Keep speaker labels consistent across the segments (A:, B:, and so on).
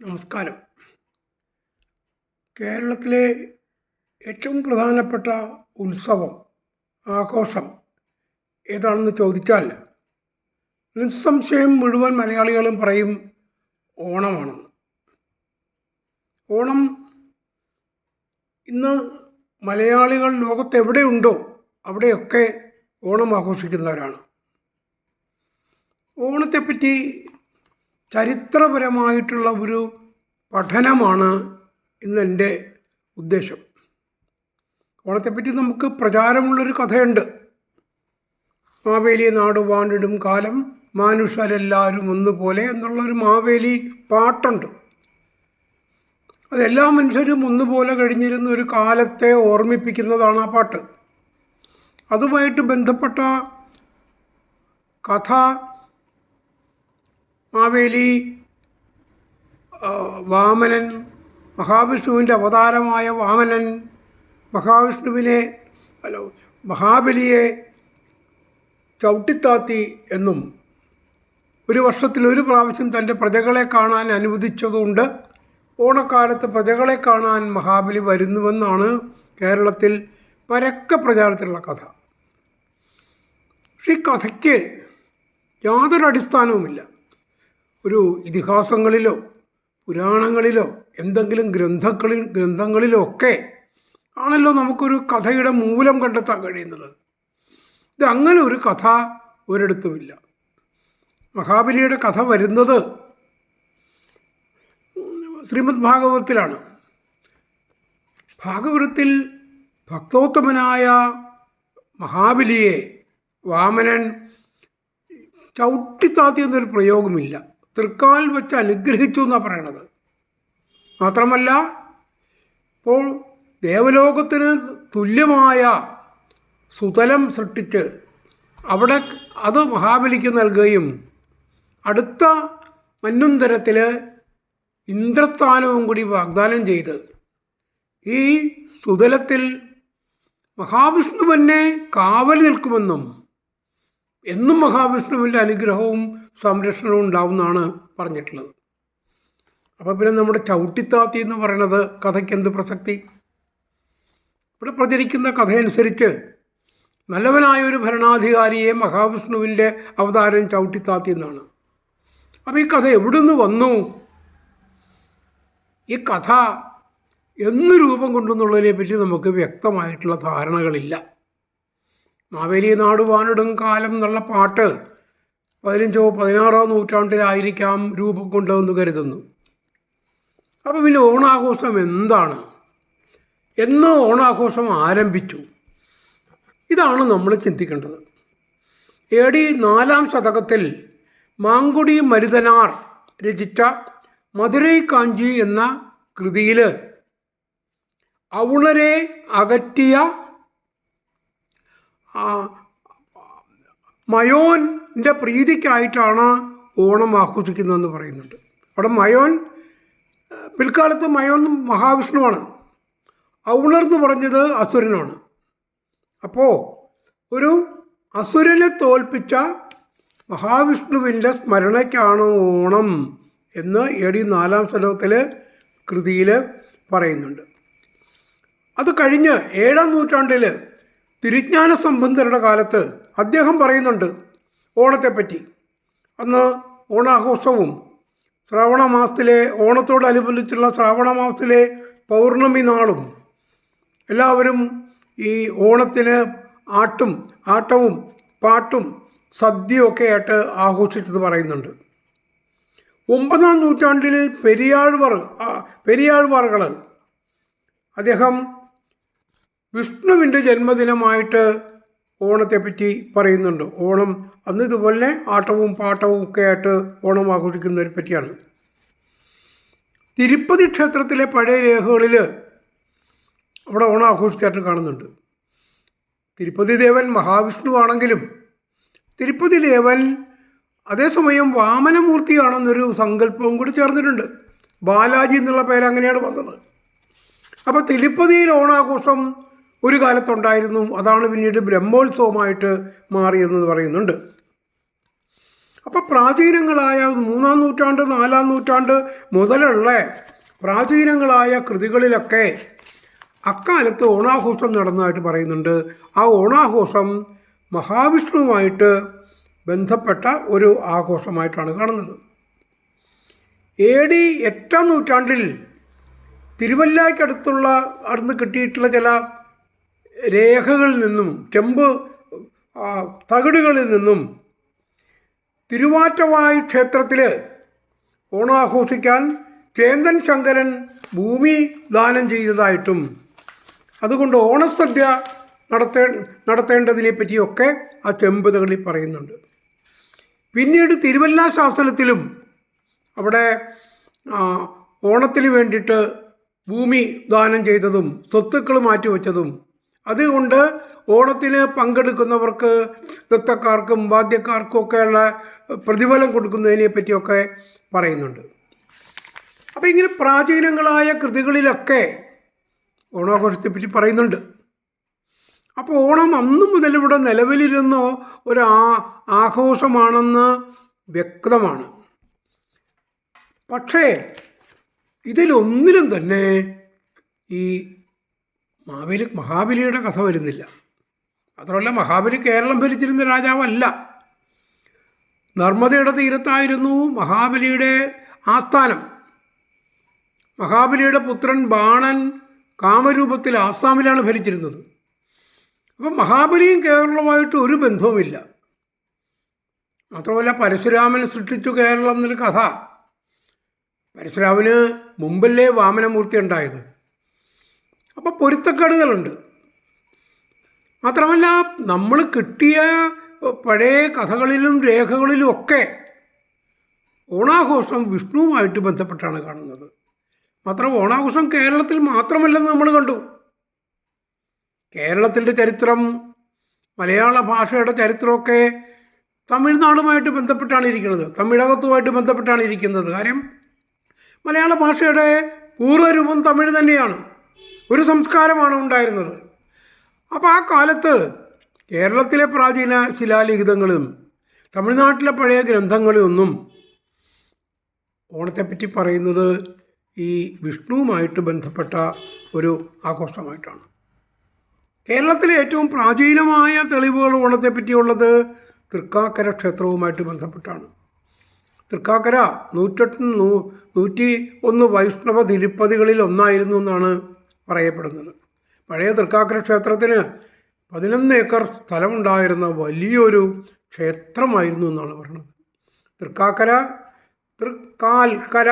A: നമസ്കാരം. കേരളത്തിലെ ഏറ്റവും പ്രധാനപ്പെട്ട ഉത്സവം ആഘോഷം ഏതാണെന്ന് ചോദിച്ചാൽ നിസ്സംശയം മുഴുവൻ മലയാളികളും പറയും ഓണമാണെന്ന് ഓണം ഇന്ന് മലയാളികൾ ലോകത്ത് ലോകത്തെവിടെയുണ്ടോ അവിടെയൊക്കെ ഓണം ആഘോഷിക്കുന്നവരാണ്. ഓണത്തെപ്പറ്റി ചരിത്രപരമായിട്ടുള്ള ഒരു പഠനമാണ് ഇന്നെന്റെ ഉദ്ദേശം. ഓണത്തെപ്പറ്റി നമുക്ക് പ്രചാരമുള്ളൊരു കഥയുണ്ട്. മാവേലി നാട് വാണ്ടിടും കാലം മാനുഷരെല്ലാവരും ഒന്നുപോലെ എന്നുള്ളൊരു മാവേലി പാട്ടുണ്ട്. അതെല്ലാ മനുഷ്യരും ഒന്നുപോലെ കഴിഞ്ഞിരുന്ന ഒരു കാലത്തെ ഓർമ്മിപ്പിക്കുന്നതാണ് ആ പാട്ട്. അതുമായിട്ട് ബന്ധപ്പെട്ട കഥ മാവേലി വാമനൻ മഹാവിഷ്ണുവിന്റെ അവതാരമായ വാമനൻ മഹാവിഷ്ണുവിനെ അല്ല മഹാബലിയെ ചവിട്ടിത്താത്തി എന്നും ഒരു വർഷത്തിൽ ഒരു പ്രാവശ്യം തന്റെ പ്രജകളെ കാണാൻ അനുവദിച്ചതുകൊണ്ട് ഓണക്കാലത്ത് പ്രജകളെ കാണാൻ മഹാബലി വരുന്നുവെന്നാണ് കേരളത്തിൽ പരക്കെ പ്രചാരത്തിലുള്ള കഥ. പക്ഷേ ഈ കഥയ്ക്ക് യാതൊരു അടിസ്ഥാനവുമില്ല. ഒരു ഇതിഹാസങ്ങളിലോ പുരാണങ്ങളിലോ എന്തെങ്കിലും ഗ്രന്ഥങ്ങളിൽ ഗ്രന്ഥങ്ങളിലോ ഒക്കെ ആണല്ലോ നമുക്കൊരു കഥയുടെ മൂലം കണ്ടെത്താൻ കഴിയുന്നത്. ഇത് അങ്ങനെ ഒരു കഥ ഒരിടത്തുമില്ല. മഹാബലിയുടെ കഥ വരുന്നത് ശ്രീമദ് ഭാഗവതത്തിലാണ്. ഭാഗവതത്തിൽ ഭക്തോത്തമനായ മഹാബലിയെ വാമനൻ ചവിട്ടിത്താത്തി എന്നൊരു പ്രയോഗമില്ല. തൃക്കാൽ വെച്ച് അനുഗ്രഹിച്ചു എന്നാണ് പറയണത്. മാത്രമല്ല ഇപ്പോൾ ദേവലോകത്തിന് തുല്യമായ സുതലം സൃഷ്ടിച്ച് അവിടെ അത് മഹാബലിക്ക് നൽകുകയും അടുത്ത മന്നുന്തരത്തിൽ ഇന്ദ്രസ്ഥാനവും കൂടി വാഗ്ദാനം ചെയ്ത് ഈ സുതലത്തിൽ മഹാവിഷ്ണു തന്നെ കാവൽ നിൽക്കുമെന്നും എന്നും മഹാവിഷ്ണുവിന്റെ അനുഗ്രഹവും സംരക്ഷണവും ഉണ്ടാവുമെന്നാണ് പറഞ്ഞിട്ടുള്ളത്. അപ്പോൾ പിന്നെ നമ്മുടെ ചവിട്ടിത്താത്തി എന്ന് പറയുന്നത് കഥയ്ക്ക് എന്ത് പ്രസക്തി? ഇവിടെ പ്രചരിക്കുന്ന കഥയനുസരിച്ച് നല്ലവനായ ഒരു ഭരണാധികാരിയെ മഹാവിഷ്ണുവിന്റെ അവതാരം ചവിട്ടിത്താത്തി എന്നാണ്. അപ്പോൾ ഈ കഥ എവിടെ നിന്ന് വന്നു? ഈ കഥ എന്ന് രൂപം കൊണ്ടെന്നുള്ളതിനെ പറ്റി നമുക്ക് വ്യക്തമായിട്ടുള്ള ധാരണകളില്ല. മാവേലി നാടുവാനിടും കാലം എന്നുള്ള പാട്ട് പതിനഞ്ചോ പതിനാറോ നൂറ്റാണ്ടിലായിരിക്കാം രൂപം കൊണ്ടതെന്ന് കരുതുന്നു. അപ്പോൾ പിന്നെ ഓണാഘോഷം എന്താണ്? എന്ന് ഓണാഘോഷം ആരംഭിച്ചു? ഇതാണ് നമ്മൾ ചിന്തിക്കേണ്ടത്. എ ഡി നാലാം ശതകത്തിൽ മാങ്കുടി മരുതനാർ രചിച്ച മധുരൈ കാഞ്ചി എന്ന കൃതിയിൽ ഔണരെ അകറ്റിയ ആ, മയോന്റെ പ്രീതിക്കായിട്ടാണ് ഓണം ആഘോഷിക്കുന്നതെന്ന് പറയുന്നുണ്ട്. അവിടെ മയോൻ പിൽക്കാലത്ത് മയോൻ മഹാവിഷ്ണുവാണ്. ഔണർ എന്ന് പറഞ്ഞത് അസുരനാണ്. അപ്പോൾ ഒരു അസുരനെ തോൽപ്പിച്ച മഹാവിഷ്ണുവിന്റെ സ്മരണയ്ക്കാണ് ഓണം എന്ന് എ ഡി നാലാം ശ്ലോകത്തിൽ കൃതിയിൽ പറയുന്നുണ്ട്. അത് കഴിഞ്ഞ് ഏഴാം നൂറ്റാണ്ടിൽ തിരുജ്ഞാന സംബന്ധരുടെ കാലത്ത് അദ്ദേഹം പറയുന്നുണ്ട് ഓണത്തെപ്പറ്റി. അന്ന് ഓണാഘോഷവും ശ്രാവണ മാസത്തിലെ ഓണത്തോടനുബന്ധിച്ചുള്ള ശ്രാവണ മാസത്തിലെ പൗർണമി നാളും എല്ലാവരും ഈ ഓണത്തിന് ആട്ടും ആട്ടവും പാട്ടും സദ്യയൊക്കെ ആയിട്ട് ആഘോഷിച്ചത് പറയുന്നുണ്ട്. ഒമ്പതാം നൂറ്റാണ്ടിൽ പെരിയാഴ്വർ പെരിയാഴ്വാറുകൾ അദ്ദേഹം വിഷ്ണുവിന്റെ ജന്മദിനമായിട്ട് ഓണത്തെപ്പറ്റി പറയുന്നുണ്ട്. ഓണം അന്ന് ഇതുപോലെ ആട്ടവും പാട്ടവും ഒക്കെ ആയിട്ട് ഓണം ആഘോഷിക്കുന്നതിനെ പറ്റിയാണ്. തിരുപ്പതി ക്ഷേത്രത്തിലെ പഴയ രേഖകളിൽ അവിടെ ഓണം ആഘോഷിച്ചായിട്ട് കാണുന്നുണ്ട്. തിരുപ്പതി ദേവൻ മഹാവിഷ്ണു ആണെങ്കിലും തിരുപ്പതി ദേവൻ അതേസമയം വാമനമൂർത്തിയാണെന്നൊരു സങ്കല്പവും കൂടി ചേർന്നിട്ടുണ്ട്. ബാലാജി എന്നുള്ള പേര് അങ്ങനെയാണ് വന്നത്. അപ്പോൾ തിരുപ്പതിയിൽ ഓണാഘോഷം ഒരു കാലത്തുണ്ടായിരുന്നു. അതാണ് പിന്നീട് ബ്രഹ്മോത്സവമായിട്ട് മാറിയെന്ന് പറയുന്നുണ്ട്. അപ്പോൾ അപ്പം പ്രാചീനങ്ങളായ മൂന്നാം നൂറ്റാണ്ട് നാലാം നൂറ്റാണ്ട് മുതലുള്ള പ്രാചീനങ്ങളായ കൃതികളിലൊക്കെ അക്കാലത്ത് ഓണാഘോഷം നടന്നതായിട്ട് പറയുന്നുണ്ട്. ആ ഓണാഘോഷം മഹാവിഷ്ണുവുമായിട്ട് ബന്ധപ്പെട്ട ഒരു ആഘോഷമായിട്ടാണ് കാണുന്നത്. എ ഡി എട്ടാം നൂറ്റാണ്ടിൽ തിരുവല്ലായ്ക്കടുത്തുള്ള അടുത്ത് കിട്ടിയിട്ടുള്ള ചില രേഖകളിൽ നിന്നും ചെമ്പ് തകിടുകളിൽ നിന്നും തിരുവാറ്റവായി ക്ഷേത്രത്തിൽ ഓണാഘോഷിക്കാൻ ചേന്തൻ ശങ്കരൻ ഭൂമി ദാനം ചെയ്തതായിട്ടും അതുകൊണ്ട് ഓണസദ്യ നടത്തേ നടത്തേണ്ടതിനെ പറ്റിയൊക്കെ ആ ചെമ്പുതകളിൽ പറയുന്നുണ്ട്. പിന്നീട് തിരുവല്ല ശാസനത്തിലും അവിടെ ഓണത്തിന് വേണ്ടിയിട്ട് ഭൂമി ദാനം ചെയ്തതും സ്വത്തുക്കൾ മാറ്റിവെച്ചതും അതുകൊണ്ട് ഓണത്തിന് പങ്കെടുക്കുന്നവർക്ക് നൃത്തക്കാർക്കും വാദ്യക്കാർക്കും ഒക്കെയുള്ള പ്രതിഫലം കൊടുക്കുന്നതിനെ പറ്റിയൊക്കെ പറയുന്നുണ്ട്. അപ്പോൾ ഇങ്ങനെ പ്രാചീനങ്ങളായ കൃതികളിലൊക്കെ ഓണാഘോഷത്തെപ്പറ്റി പറയുന്നുണ്ട്. അപ്പോൾ ഓണം അന്ന് മുതൽ ഇവിടെ നിലവിലിരുന്ന ഒരു ആ ആഘോഷമാണെന്ന് വ്യക്തമാണ്. പക്ഷേ ഇതിലൊന്നിലും തന്നെ ഈ മാവേലി മഹാബലിയുടെ കഥ വരുന്നില്ല. മാത്രമല്ല മഹാബലി കേരളം ഭരിച്ചിരുന്ന രാജാവല്ല. നർമ്മദയുടെ തീരത്തായിരുന്നു മഹാബലിയുടെ ആസ്ഥാനം. മഹാബലിയുടെ പുത്രൻ ബാണൻ കാമരൂപത്തിൽ ആസാമിലാണ് ഭരിച്ചിരുന്നത്. അപ്പം മഹാബലിയും കേരളവുമായിട്ട് ഒരു ബന്ധവുമില്ല. മാത്രമല്ല പരശുരാമൻ സൃഷ്ടിച്ചു കേരളം എന്നൊരു കഥ. പരശുരാമന് മുമ്പല്ലേ വാമനമൂർത്തി ഉണ്ടായത് അപ്പോൾ പൊരുത്തക്കേടുകളുണ്ട്. മാത്രമല്ല നമ്മൾ കിട്ടിയ പഴയ കഥകളിലും രേഖകളിലും ഒക്കെ ഓണാഘോഷം വിഷ്ണുവുമായിട്ട് ബന്ധപ്പെട്ടാണ് കാണുന്നത്. മാത്രം ഓണാഘോഷം കേരളത്തിൽ മാത്രമല്ലെന്ന് നമ്മൾ കണ്ടു. കേരളത്തിന്റെ ചരിത്രം മലയാള ഭാഷയുടെ ചരിത്രമൊക്കെ തമിഴ്നാടുമായിട്ട് ബന്ധപ്പെട്ടാണ് ഇരിക്കുന്നത്. തമിഴകത്തുമായിട്ട് ബന്ധപ്പെട്ടാണ് ഇരിക്കുന്നത്. കാര്യം മലയാള ഭാഷയുടെ പൂർവരൂപം തമിഴ് തന്നെയാണ്. ഒരു സംസ്കാരമാണ് ഉണ്ടായിരുന്നത്. അപ്പോൾ ആ കാലത്ത് കേരളത്തിലെ പ്രാചീന ശിലാലിഖിതങ്ങളും തമിഴ്നാട്ടിലെ പഴയ ഗ്രന്ഥങ്ങളിലൊന്നും ഓണത്തെപ്പറ്റി പറയുന്നത് ഈ വിഷ്ണുവുമായിട്ട് ബന്ധപ്പെട്ട ഒരു ആഘോഷമായിട്ടാണ്. കേരളത്തിലെ ഏറ്റവും പ്രാചീനമായ തെളിവുകൾ ഓണത്തെപ്പറ്റിയുള്ളത് തൃക്കാക്കര ക്ഷേത്രവുമായിട്ട് ബന്ധപ്പെട്ടാണ്. തൃക്കാക്കര നൂറ്റെട്ട് നൂ നൂറ്റി ഒന്ന് വൈഷ്ണവ തിരുപ്പതികളിൽ ഒന്നായിരുന്നു എന്നാണ് പറയപ്പെടുന്നത്. പഴയ തൃക്കാക്കര ക്ഷേത്രത്തിന് പതിനൊന്ന് ഏക്കർ സ്ഥലമുണ്ടായിരുന്ന വലിയൊരു ക്ഷേത്രമായിരുന്നു എന്നാണ് പറയുന്നത്. തൃക്കാക്കര തൃക്കാൽക്കര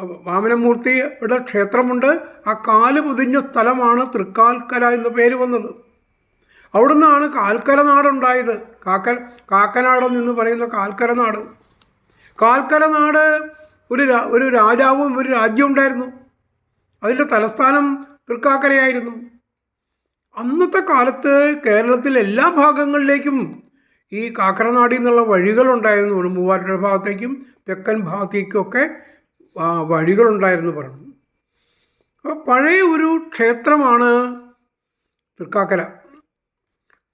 A: വാമനമൂർത്തിയുടെ ക്ഷേത്രമുണ്ട്. ആ കാൽ പൊതിഞ്ഞ സ്ഥലമാണ് തൃക്കാൽക്കര എന്ന പേര് വന്നത്. അവിടുന്നാണ് കാൽക്കര നാടുണ്ടായത്. കാക്ക കാക്കനാടെന്ന് പറയുന്ന കാൽക്കര നാട്. കാൽക്കര നാട് ഒരു ഒരു രാജാവും ഒരു രാജ്യം ഉണ്ടായിരുന്നു അതിന്റെ തലസ്ഥാനം തൃക്കാക്കരയായിരുന്നു. അന്നത്തെ കാലത്ത് കേരളത്തിലെ എല്ലാ ഭാഗങ്ങളിലേക്കും ഈ കാക്കരനാടി എന്നുള്ള വഴികളുണ്ടായിരുന്നു. മൂവാറ്റുപുഴ ഭാഗത്തേക്കും തെക്കൻ ഭാഗത്തേക്കൊക്കെ ഒക്കെ വഴികളുണ്ടായിരുന്നു പറഞ്ഞു. അപ്പോൾ പഴയ ഒരു ക്ഷേത്രമാണ് തൃക്കാക്കര.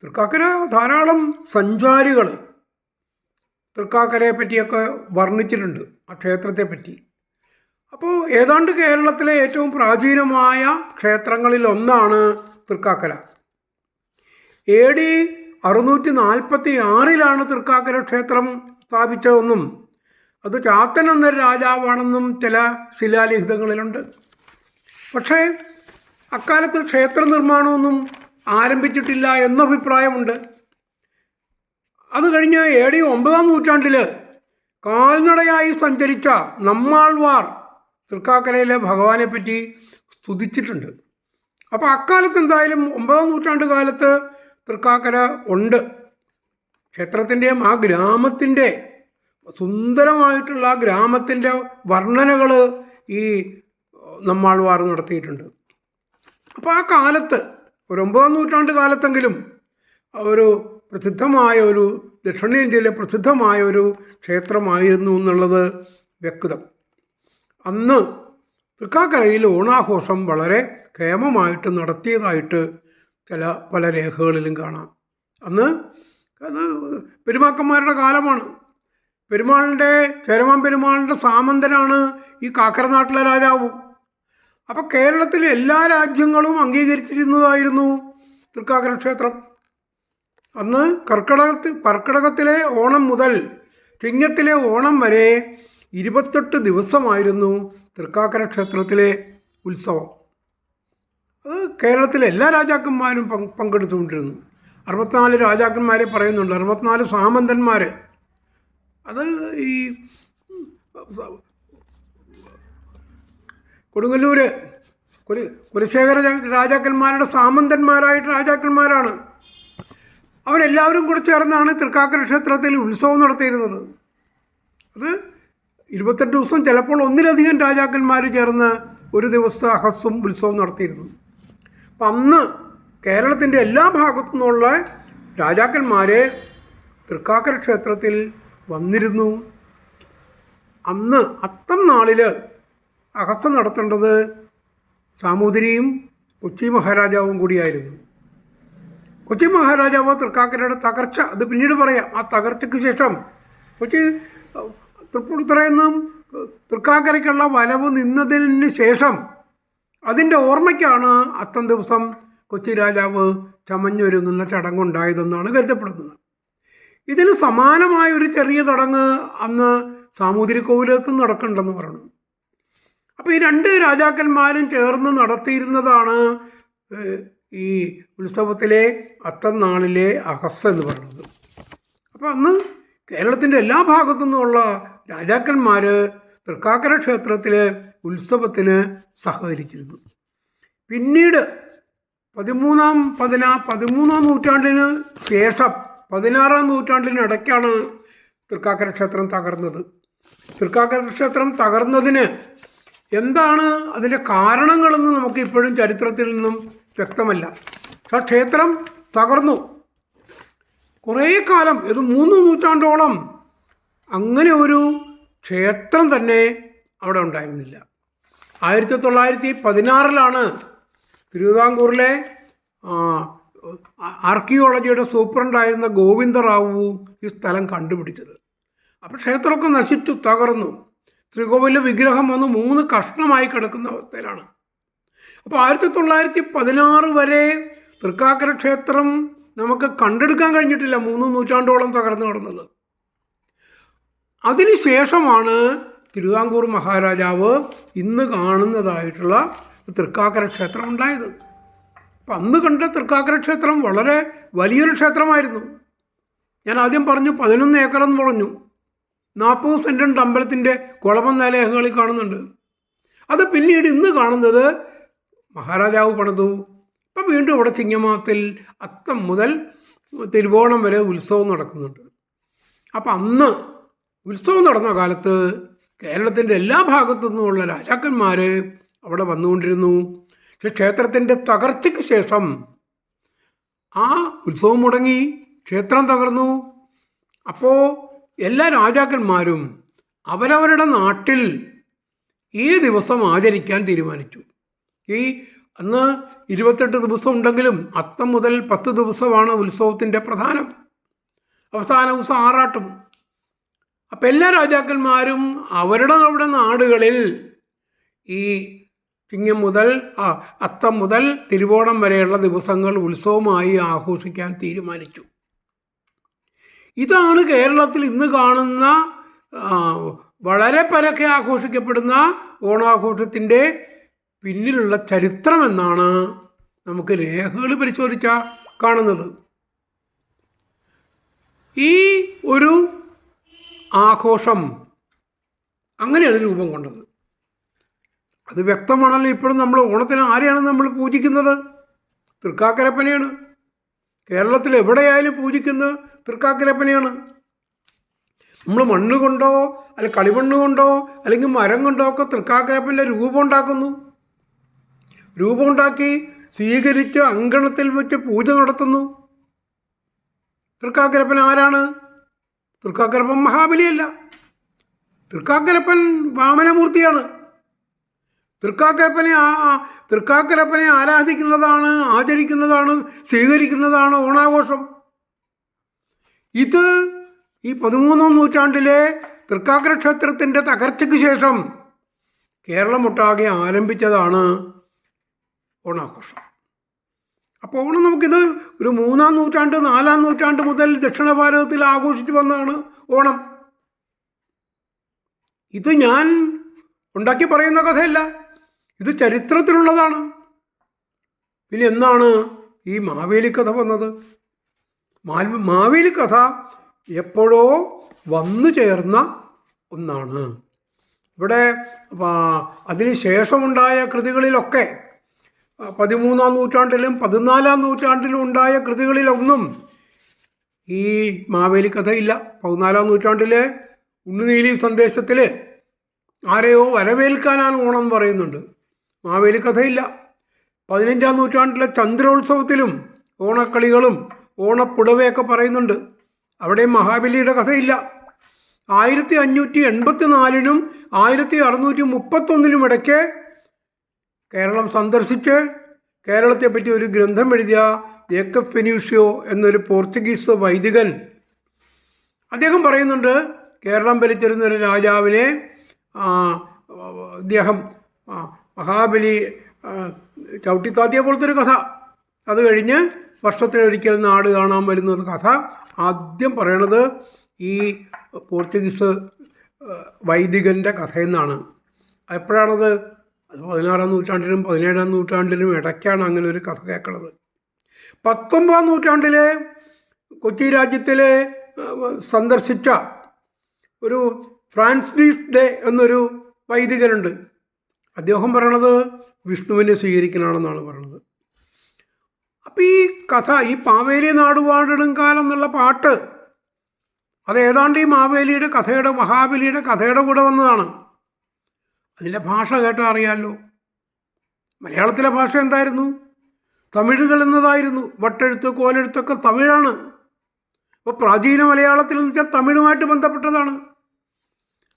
A: തൃക്കാക്കര ധാരാളം സഞ്ചാരികൾ തൃക്കാക്കരയെ പറ്റിയൊക്കെ വർണിച്ചിട്ടുണ്ട് ആ ക്ഷേത്രത്തെ പറ്റി. അപ്പോൾ ഏതാണ്ട് കേരളത്തിലെ ഏറ്റവും പ്രാചീനമായ ക്ഷേത്രങ്ങളിൽ ഒന്നാണ് തൃക്കാക്കര. എ ഡി അറുന്നൂറ്റി നാൽപ്പത്തി ആറിലാണ് തൃക്കാക്കര ക്ഷേത്രം സ്ഥാപിച്ചതെന്നും അത് ചാത്തൻ എന്നൊരു രാജാവാണെന്നും ചില ശിലാലിഖിതങ്ങളിലുണ്ട്. പക്ഷേ അക്കാലത്ത് ക്ഷേത്ര നിർമ്മാണമൊന്നും ആരംഭിച്ചിട്ടില്ല എന്ന അഭിപ്രായമുണ്ട് അത് കഴിഞ്ഞ് എ ഡി ഒമ്പതാം നൂറ്റാണ്ടിൽ കാൽനടയായി സഞ്ചരിച്ച നമ്മാൾവാർ തൃക്കാക്കരയിലെ ഭഗവാനെ പറ്റി സ്തുതിച്ചിട്ടുണ്ട്. അപ്പോൾ അക്കാലത്ത് എന്തായാലും ഒമ്പതാം നൂറ്റാണ്ട് കാലത്ത് തൃക്കാക്കര ഉണ്ട്. ക്ഷേത്രത്തിന്റെയും ആ ഗ്രാമത്തിന്റെ സുന്ദരമായിട്ടുള്ള ആ ഗ്രാമത്തിന്റെ വർണനകൾ ഈ നമ്മാൾവാർ നടത്തിയിട്ടുണ്ട്. അപ്പോൾ ആ കാലത്ത് ഒരു ഒമ്പതാം നൂറ്റാണ്ട് കാലത്തെങ്കിലും ഒരു പ്രസിദ്ധമായ ഒരു ദക്ഷിണേന്ത്യയിലെ പ്രസിദ്ധമായ ഒരു ക്ഷേത്രമായിരുന്നു എന്നുള്ളത് വ്യക്തം. അന്ന് തൃക്കാക്കരയിൽ ഓണാഘോഷം വളരെ കേമമായിട്ട് നടത്തിയതായിട്ട് ചില പല രേഖകളിലും കാണാം. അന്ന് അത് പെരുമാക്കന്മാരുടെ കാലമാണ്. പെരുമാളിന്റെ ചേരമാൻ പെരുമാളിന്റെ സാമന്തനാണ് ഈ കാക്കരനാട്ടിലെ രാജാവ്. അപ്പോൾ കേരളത്തിലെ എല്ലാ രാജ്യങ്ങളും അംഗീകരിച്ചിരുന്നതായിരുന്നു തൃക്കാക്കര ക്ഷേത്രം. അന്ന് കർക്കിടകത്തിൽ കർക്കിടകത്തിലെ ഓണം മുതൽ ചിങ്ങത്തിലെ ഓണം വരെ ഇരുപത്തെട്ട് ദിവസമായിരുന്നു തൃക്കാക്കര ക്ഷേത്രത്തിലെ ഉത്സവം. അത് കേരളത്തിലെ എല്ലാ രാജാക്കന്മാരും പങ്ക് പങ്കെടുത്തുകൊണ്ടിരുന്നു. അറുപത്തിനാല് രാജാക്കന്മാരെ പറയുന്നുണ്ട്. അറുപത്തിനാല് സാമന്തന്മാർ അത് ഈ കൊടുങ്ങല്ലൂര് കുല കുലശേഖര രാജാക്കന്മാരുടെ സാമന്തന്മാരായിട്ട് രാജാക്കന്മാരാണ്. അവരെല്ലാവരും കൂടെ ചേർന്നാണ് തൃക്കാക്കര ക്ഷേത്രത്തിൽ ഉത്സവം നടത്തിയിരുന്നത്. അത് ഇരുപത്തെട്ട് ദിവസം ചിലപ്പോൾ ഒന്നിലധികം രാജാക്കന്മാർ ചേർന്ന് ഒരു ദിവസം അഹസ്സും ഉത്സവം നടത്തിയിരുന്നു. അപ്പം അന്ന് കേരളത്തിന്റെ എല്ലാ ഭാഗത്തു നിന്നുള്ള രാജാക്കന്മാരെ തൃക്കാക്കര ക്ഷേത്രത്തിൽ വന്നിരുന്നു. അന്ന് അത്തം നാളിൽ അഹസ്സം നടത്തേണ്ടത് സാമൂതിരിയും കൊച്ചി മഹാരാജാവും കൂടിയായിരുന്നു. കൊച്ചി മഹാരാജാവ് തൃക്കാക്കരയുടെ തകർച്ച അത് പിന്നീട് പറയാം. ആ തകർച്ചയ്ക്ക് ശേഷം കൊച്ചി തൃപ്പൂണിത്തുറയിൽ നിന്നും തൃക്കാക്കരയ്ക്കുള്ള വരവ് നിന്നതിന് ശേഷം അതിന്റെ ഓർമ്മയ്ക്കാണ് അത്തം ദിവസം കൊച്ചി രാജാവ് ചമഞ്ഞൊരുങ്ങുന്ന ചടങ്ങുണ്ടായതെന്നാണ് കരുതപ്പെടുന്നത്. ഇതിന് സമാനമായ ഒരു ചെറിയ ചടങ്ങ് അന്ന് സാമൂതിരി കോവിലകത്ത് നടക്കണ്ടെന്ന് പറഞ്ഞു അപ്പോൾ ഈ രണ്ട് രാജാക്കന്മാരും ചേർന്ന് നടത്തിയിരുന്നതാണ് ഈ ഉത്സവത്തിലെ അത്തം നാളിലെ അഹസ് എന്ന് പറയുന്നത്. അപ്പോൾ അന്ന് കേരളത്തിന്റെ എല്ലാ ഭാഗത്തു നിന്നുമുള്ള രാജാക്കന്മാർ തൃക്കാക്കര ക്ഷേത്രത്തിലെ ഉത്സവത്തിന് സഹകരിച്ചിരുന്നു. പിന്നീട് പതിമൂന്നാം പതിനാ പതിമൂന്നാം നൂറ്റാണ്ടിന് ശേഷം പതിനാറാം നൂറ്റാണ്ടിനിടയ്ക്കാണ് തൃക്കാക്കര ക്ഷേത്രം തകർന്നത്. തൃക്കാക്കര ക്ഷേത്രം തകർന്നതിന് എന്താണ് അതിന്റെ കാരണങ്ങളെന്ന് നമുക്ക് ഇപ്പോഴും ചരിത്രത്തിൽ നിന്നും വ്യക്തമല്ല. പക്ഷേ ക്ഷേത്രം തകർന്നു. കുറേ കാലം ഇത് മൂന്ന് നൂറ്റാണ്ടോളം അങ്ങനെ ഒരു ക്ഷേത്രം തന്നെ അവിടെ ഉണ്ടായിരുന്നില്ല. ആയിരത്തി തൊള്ളായിരത്തി പതിനാറിലാണ് തിരുവിതാംകൂറിലെ ആർക്കിയോളജിയുടെ സൂപ്രണ്ടായിരുന്ന ഗോവിന്ദറാവു ഈ സ്ഥലം കണ്ടുപിടിച്ചത്. അപ്പോൾ ക്ഷേത്രമൊക്കെ നശിച്ചു തകർന്നു. ശ്രീകോവിലെ വിഗ്രഹം വന്ന് മൂന്ന് കഷ്ണമായി കിടക്കുന്ന അവസ്ഥയിലാണ്. അപ്പോൾ ആയിരത്തി തൊള്ളായിരത്തി പതിനാറ് വരെ തൃക്കാക്കര ക്ഷേത്രം നമുക്ക് കണ്ടെടുക്കാൻ കഴിഞ്ഞിട്ടില്ല മൂന്ന് നൂറ്റാണ്ടോളം തകർന്നു കിടന്നത്. അതിനുശേഷമാണ് തിരുവിതാംകൂർ മഹാരാജാവ് ഇന്ന് കാണുന്നതായിട്ടുള്ള തൃക്കാക്കര ക്ഷേത്രം ഉണ്ടായത്. അപ്പം അന്ന് കണ്ട തൃക്കാക്കര ക്ഷേത്രം വളരെ വലിയൊരു ക്ഷേത്രമായിരുന്നു. ഞാൻ ആദ്യം പറഞ്ഞു പതിനൊന്ന് ഏക്കർ എന്ന് പറഞ്ഞു. നാൽപ്പത് സെന്റുണ്ട് അമ്പലത്തിന്റെ കുളമെന്ന രേഖകളിൽ കാണുന്നുണ്ട്. അത് പിന്നീട് ഇന്ന് കാണുന്നത് മഹാരാജാവ് പണിതു. ഇപ്പം വീണ്ടും ഇവിടെ ചിങ്ങമാസത്തിൽ അത്തം മുതൽ തിരുവോണം വരെ ഉത്സവം നടക്കുന്നുണ്ട്. അപ്പം അന്ന് ഉത്സവം നടന്ന കാലത്ത് കേരളത്തിന്റെ എല്ലാ ഭാഗത്തു നിന്നുമുള്ള രാജാക്കന്മാർ അവിടെ വന്നുകൊണ്ടിരുന്നു. പക്ഷെ ക്ഷേത്രത്തിന്റെ തകർച്ചയ്ക്ക് ശേഷം ആ ഉത്സവം മുടങ്ങി ക്ഷേത്രം തകർന്നു. അപ്പോൾ എല്ലാ രാജാക്കന്മാരും അവരവരുടെ നാട്ടിൽ ഈ ദിവസം ആചരിക്കാൻ തീരുമാനിച്ചു. ഈ അന്ന് ഇരുപത്തെട്ട് ദിവസം ഉണ്ടെങ്കിലും അത്തം മുതൽ പത്ത് ദിവസമാണ് ഉത്സവത്തിന്റെ പ്രധാനം. അവസാന ദിവസം ആറാട്ടും. അപ്പം എല്ലാ രാജാക്കന്മാരും അവരുടെ അവരുടെ നാടുകളിൽ ഈ തിങ്ങം മുതൽ അത്തം മുതൽ തിരുവോണം വരെയുള്ള ദിവസങ്ങൾ ഉത്സവമായി ആഘോഷിക്കാൻ തീരുമാനിച്ചു. ഇതാണ് കേരളത്തിൽ ഇന്ന് കാണുന്ന വളരെ പരക്കെ ആഘോഷിക്കപ്പെടുന്ന ഓണാഘോഷത്തിന്റെ പിന്നിലുള്ള ചരിത്രമെന്നാണ് നമുക്ക് രേഖകൾ പരിശോധിച്ച കാണുന്നത്. ഈ ഒരു ആഘോഷം അങ്ങനെയാണ് രൂപം കൊണ്ടത്. അത് വ്യക്തമാണല്ലോ ഇപ്പോഴും നമ്മൾ ഓണത്തിന് ആരെയാണ് നമ്മൾ പൂജിക്കുന്നത്? തൃക്കാക്കരപ്പനെയാണ്. കേരളത്തിൽ എവിടെയായാലും പൂജിക്കുന്നത് തൃക്കാക്കരപ്പനെയാണ്. നമ്മൾ മണ്ണ് കൊണ്ടോ അല്ലെ കളിമണ്ണ് കൊണ്ടോ അല്ലെങ്കിൽ മരം കൊണ്ടോ ഒക്കെ തൃക്കാക്കരപ്പന്റെ രൂപം ഉണ്ടാക്കുന്നു. രൂപം ഉണ്ടാക്കി സ്വീകരിച്ച് അങ്കണത്തിൽ വെച്ച് പൂജ നടത്തുന്നു. തൃക്കാക്കരപ്പൻ ആരാണ്? തൃക്കാക്കരപ്പൻ മഹാബലിയല്ല. തൃക്കാക്കരപ്പൻ വാമനമൂർത്തിയാണ്. തൃക്കാക്കരപ്പനെ തൃക്കാക്കരപ്പനെ ആരാധിക്കുന്നതാണ് ആചരിക്കുന്നതാണ് സ്വീകരിക്കുന്നതാണ് ഓണാഘോഷം. ഇത് ഈ പതിമൂന്നാം നൂറ്റാണ്ടിലെ തൃക്കാക്കര ക്ഷേത്രത്തിന്റെ തകർച്ചയ്ക്ക് ശേഷം കേരളമൊട്ടാകെ ആരംഭിച്ചതാണ് ഓണാഘോഷം. അപ്പോൾ ഓണം നമുക്കിത് ഒരു മൂന്നാം നൂറ്റാണ്ട് നാലാം നൂറ്റാണ്ട് മുതൽ ദക്ഷിണ ഭാരതത്തിൽ ആഘോഷിച്ചു വന്നതാണ് ഓണം. ഇത് ഞാൻ ഉണ്ടാക്കി പറയുന്ന കഥയല്ല. ഇത് ചരിത്രത്തിലുള്ളതാണ്. പിന്നെ എന്നാണ് ഈ മാവേലി കഥ വന്നത്? മാവേലി കഥ എപ്പോഴോ വന്നു ചേർന്ന ഒന്നാണ്. ഇവിടെ അതിന് ശേഷമുണ്ടായ കൃതികളിലൊക്കെ പതിമൂന്നാം നൂറ്റാണ്ടിലും പതിനാലാം നൂറ്റാണ്ടിലും ഉണ്ടായ കൃതികളിലൊന്നും ഈ മാവേലി കഥയില്ല. പതിനാലാം നൂറ്റാണ്ടിലെ ഉണ്ണുനീലി സന്ദേശത്തിൽ ആരെയോ വരവേൽക്കാനാണ് ഓണം പറയുന്നുണ്ട്. മാവേലി കഥയില്ല. പതിനഞ്ചാം നൂറ്റാണ്ടിലെ ചന്ദ്രോത്സവത്തിലും ഓണക്കളികളും ഓണപ്പുടവയൊക്കെ പറയുന്നുണ്ട്. അവിടെ മഹാബലിയുടെ കഥയില്ല. ആയിരത്തി അഞ്ഞൂറ്റി എൺപത്തി നാലിനും ആയിരത്തി അറുന്നൂറ്റി മുപ്പത്തൊന്നിനും ഇടയ്ക്ക് കേരളം സന്ദർശിച്ച് കേരളത്തെപ്പറ്റി ഒരു ഗ്രന്ഥം എഴുതിയ ജേക്കബ് ഫെനീഷ്യോ എന്നൊരു പോർച്ചുഗീസ് വൈദികൻ. അദ്ദേഹം പറയുന്നുണ്ട് കേരളം ഭരിച്ചിരുന്ന ഒരു രാജാവിനെ അദ്ദേഹം മഹാബലി ചവിട്ടിത്താത്തിയ പോലത്തെ ഒരു കഥ. അത് കഴിഞ്ഞ് വർഷത്തിലൊരിക്കൽ നാട് കാണാൻ വരുന്നത് കഥ. ആദ്യം പറയണത് ഈ പോർച്ചുഗീസ് വൈദികന്റെ കഥയെന്നാണ്. എപ്പോഴാണത്? അത് പതിനാറാം നൂറ്റാണ്ടിലും പതിനേഴാം നൂറ്റാണ്ടിലും ഇടയ്ക്കാണ് അങ്ങനെ ഒരു കഥ കേൾക്കുന്നത്. പത്തൊമ്പതാം നൂറ്റാണ്ടിലെ കൊച്ചി രാജ്യത്തിലെ സന്ദർശിച്ച ഒരു ഫ്രാൻസിസ് ഡേ എന്നൊരു വൈദികനുണ്ട്. അദ്ദേഹം പറയണത് വിഷ്ണുവിനെ സ്വീകരിക്കണമെന്നാണ് പറയണത്. അപ്പോൾ ഈ കഥ ഈ പാവേലി നാടുവാഴിടും കാലം എന്നുള്ള പാട്ട് അത് ഏതാണ്ട് ഈ മാവേലിയുടെ കഥയുടെ മഹാബലിയുടെ കഥയുടെ കൂടെ വന്നതാണ്. അതിന്റെ ഭാഷ കേട്ടാൽ അറിയാമല്ലോ മലയാളത്തിലെ ഭാഷ എന്തായിരുന്നു? തമിഴുകൾ എന്നതായിരുന്നു. വട്ടെഴുത്ത് കോലെഴുത്തൊക്കെ തമിഴാണ്. അപ്പോൾ പ്രാചീന മലയാളത്തിൽ എന്ന് വെച്ചാൽ തമിഴുമായിട്ട് ബന്ധപ്പെട്ടതാണ്.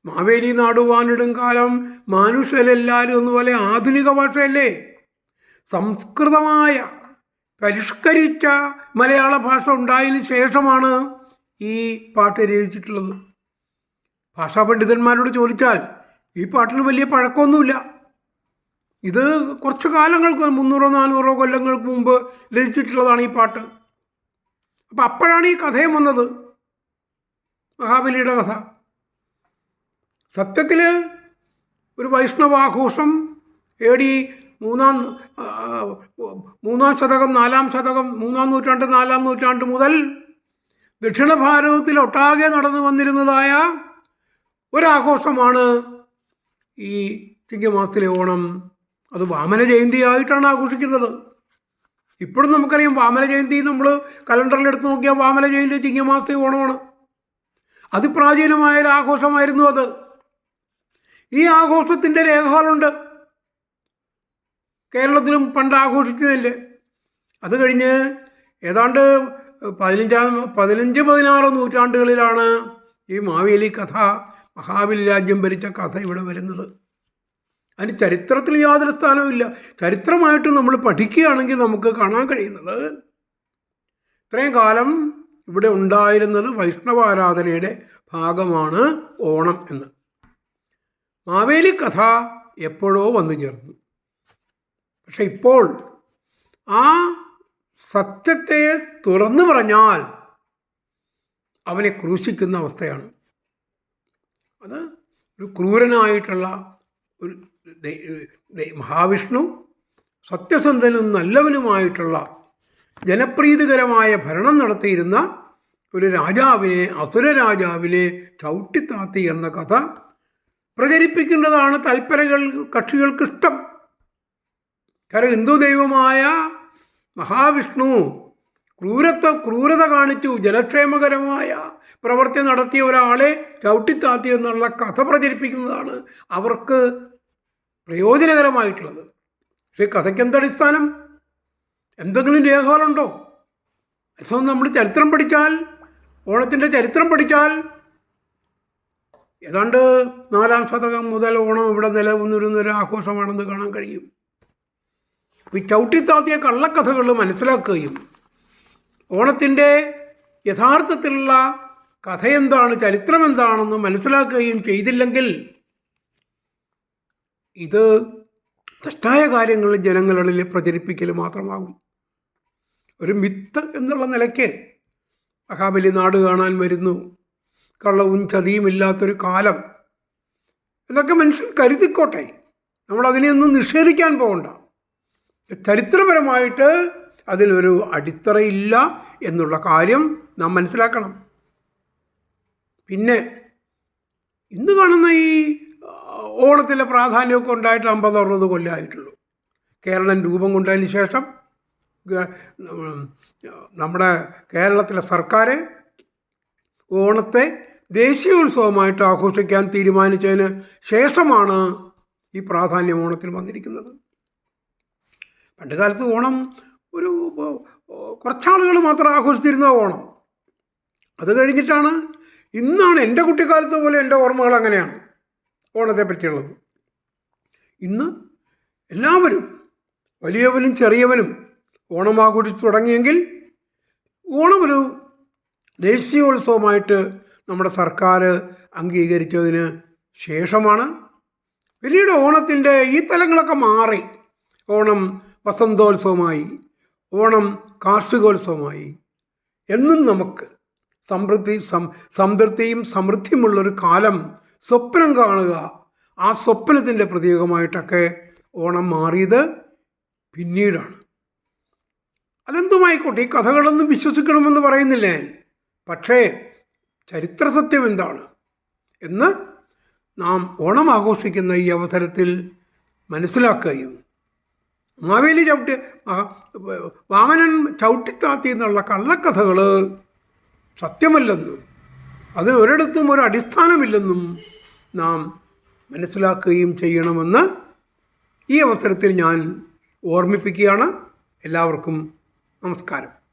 A: മാവേലി നാടുവാനിടും കാലം മാനുഷ്യരെല്ലാവരും എന്നപോലെ ആധുനിക ഭാഷയല്ലേ? സംസ്കൃതമായ പരിഷ്കരിച്ച മലയാള ഭാഷ ഉണ്ടായതിനു ശേഷമാണ് ഈ പാട്ട് രചിച്ചിട്ടുള്ളത്. ഭാഷാ പണ്ഡിതന്മാരോട് ചോദിച്ചാൽ ഈ പാട്ടിന് വലിയ പഴക്കമൊന്നുമില്ല. ഇത് കുറച്ച് കാലങ്ങൾക്ക് മുന്നൂറോ നാനൂറോ കൊല്ലങ്ങൾക്ക് മുമ്പ് രചിച്ചിട്ടുള്ളതാണ് ഈ പാട്ട്. അപ്പം അപ്പോഴാണ് ഈ കഥയും വന്നത്. മഹാബലിയുടെ കഥ. സത്യത്തിൽ ഒരു വൈഷ്ണവാഘോഷം ഡി മൂന്നാം മൂന്നാം ശതകം നാലാം ശതകം മൂന്നാം നൂറ്റാണ്ട് നാലാം നൂറ്റാണ്ട് മുതൽ ദക്ഷിണ ഭാരതത്തിൽ ഒട്ടാകെ നടന്നു വന്നിരുന്നതായ ഒരാഘോഷമാണ് ഈ ചിങ്ങമാസത്തിലെ ഓണം അത് വാമന ജയന്തി ആയിട്ടാണ് ആഘോഷിക്കുന്നത്. ഇപ്പോഴും നമുക്കറിയാം വാമന ജയന്തി നമ്മൾ കലണ്ടറിൽ എടുത്ത് നോക്കിയാൽ വാമന ജയന്തി ചിങ്ങമാസത്തെ ഓണമാണ്. അതിപ്രാചീനമായ ഒരു ആഘോഷമായിരുന്നു അത്. ഈ ആഘോഷത്തിന്റെ രേഖകളുണ്ട്. കേരളത്തിലും പണ്ട് ആഘോഷിച്ചതല്ലേ? അത് കഴിഞ്ഞ് ഏതാണ്ട് പതിനഞ്ചാം പതിനഞ്ച് പതിനാറ് നൂറ്റാണ്ടുകളിലാണ് ഈ മാവേലി കഥ മഹാബലി രാജ്യം ഭരിച്ച കഥ ഇവിടെ വരുന്നത്. അതിന് ചരിത്രത്തിൽ യാതൊരു സ്ഥാനവുമില്ല ചരിത്രമായിട്ട് നമ്മൾ പഠിക്കുകയാണെങ്കിൽ നമുക്ക് കാണാൻ കഴിയുന്നത് ഇത്രയും കാലം ഇവിടെ ഉണ്ടായിരുന്നത് വൈഷ്ണവാരാധനയുടെ ഭാഗമാണ് ഓണം എന്ന്. മാവേലി കഥ എപ്പോഴോ വന്നു ചേർന്നു. പക്ഷെ ഇപ്പോൾ ആ സത്യത്തെ തുറന്നു പറഞ്ഞാൽ അവനെ ക്രൂശിക്കുന്ന അവസ്ഥയാണ്. അത് ഒരു ക്രൂരനായിട്ടുള്ള ഒരു മഹാവിഷ്ണു സത്യസന്ധനും നല്ലവനുമായിട്ടുള്ള ജനപ്രീതികരമായ ഭരണം നടത്തിയിരുന്ന ഒരു രാജാവിനെ അസുര രാജാവിനെ ചവിട്ടിത്താത്തി എന്ന കഥ പ്രചരിപ്പിക്കുന്നതാണ് തൽപരകൾ കക്ഷികൾക്കിഷ്ടം കാരണം ഹിന്ദു ദൈവമായ മഹാവിഷ്ണു ക്രൂരത്വ ക്രൂരത കാണിച്ചു ജനക്ഷേമകരമായ പ്രവൃത്തി നടത്തിയ ഒരാളെ ചവിട്ടിത്താത്തി എന്നുള്ള കഥ പ്രചരിപ്പിക്കുന്നതാണ് അവർക്ക് പ്രയോജനകരമായിട്ടുള്ളത്. പക്ഷേ കഥയ്ക്ക് എന്തടിസ്ഥാനം എന്തെങ്കിലും രേഖകളുണ്ടോ? അതേസമയം നമ്മൾ ചരിത്രം പഠിച്ചാൽ ഓണത്തിന്റെ ചരിത്രം പഠിച്ചാൽ ഏതാണ്ട് നാലാം ശതകം മുതൽ ഓണം ഇവിടെ നിലനിന്നിരുന്ന ഒരു ആഘോഷമാണെന്ന് കാണാൻ കഴിയും. ഈ ചവിട്ടിത്താത്തിയ കള്ളക്കഥകൾ മനസ്സിലാക്കുകയും ഓണത്തിന്റെ യഥാർത്ഥത്തിലുള്ള കഥ എന്താണ് ചരിത്രം എന്താണെന്ന് മനസ്സിലാക്കുകയും ചെയ്തില്ലെങ്കിൽ ഇത് തെറ്റായ കാര്യങ്ങൾ ജനങ്ങളിൽ പ്രചരിപ്പിക്കൽ മാത്രമാകും. ഒരു മിത്ത് എന്നുള്ള നിലയ്ക്ക് മഹാബലി നാട് കാണാൻ വരുന്നു. കള്ളവും ചതിയും ഇല്ലാത്തൊരു കാലം. ഇതൊക്കെ മനുഷ്യൻ കരുതിക്കോട്ടെ. നമ്മളതിനെയൊന്നും നിഷേധിക്കാൻ പോകണ്ട. ചരിത്രപരമായിട്ട് അതിനൊരു അടിത്തറയില്ല എന്നുള്ള കാര്യം നാം മനസ്സിലാക്കണം. പിന്നെ ഇന്ന് കാണുന്ന ഈ ഓണത്തിലെ പ്രാധാന്യമൊക്കെ ഉണ്ടായിട്ട് അമ്പത് അറുപത് കൊല്ലമായിട്ടുള്ളൂ കേരളം രൂപം കൊണ്ടതിന് ശേഷം നമ്മുടെ കേരളത്തിലെ സർക്കാർ ഓണത്തെ ദേശീയോത്സവമായിട്ട് ആഘോഷിക്കാൻ തീരുമാനിച്ചതിന് ശേഷമാണ് ഈ പ്രാധാന്യം ഓണത്തിന് വന്നിരിക്കുന്നത്. പണ്ട് കാലത്ത് ഓണം ഒരു കുറച്ചാളുകൾ മാത്രം ആഘോഷിച്ചിരുന്ന ഓണം. അത് കഴിഞ്ഞിട്ടാണ് ഇന്നാണ് എന്റെ കുട്ടിക്കാലത്ത് പോലെ എന്റെ ഓർമ്മകൾ അങ്ങനെയാണ് ഓണത്തെ പറ്റിയുള്ളത് ഇന്ന് എല്ലാവരും വലിയവനും ചെറിയവനും ഓണം ആഘോഷിച്ചു തുടങ്ങിയെങ്കിൽ ഓണം ഒരു ദേശീയോത്സവമായിട്ട് നമ്മുടെ സർക്കാർ അംഗീകരിച്ചതിന് ശേഷമാണ് പിന്നീട് ഓണത്തിന്റെ ഈ തലങ്ങളൊക്കെ മാറി. ഓണം വസന്തോത്സവമായി. ഓണം കാർഷികോത്സവമായി. എന്നും നമുക്ക് സമൃദ്ധി സംതൃപ്തിയും സമൃദ്ധിയുമുള്ളൊരു കാലം സ്വപ്നം കാണുക. ആ സ്വപ്നത്തിന്റെ പ്രതീകമായിട്ടൊക്കെ ഓണം മാറിയത് പിന്നീടാണ്. അതെന്തുമായിക്കോട്ടെ ഈ കഥകളൊന്നും വിശ്വസിക്കണമെന്ന് പറയുന്നില്ല? പക്ഷേ ചരിത്ര സത്യം എന്താണ്? എന്ന് നാം ഓണം ആഘോഷിക്കുന്ന ഈ അവസരത്തിൽ മനസ്സിലാക്കുകയും മാവേലി ചവിട്ടി വാമനൻ ചവിട്ടിത്താത്തി എന്നുള്ള കള്ളക്കഥകൾ സത്യമല്ലെന്നും അതിന് ഒരിടത്തും ഒരു അടിസ്ഥാനമില്ലെന്നും നാം മനസ്സിലാക്കുകയും ചെയ്യണമെന്ന് ഈ അവസരത്തിൽ ഞാൻ ഓർമ്മിപ്പിക്കുകയാണ്. എല്ലാവർക്കും നമസ്കാരം.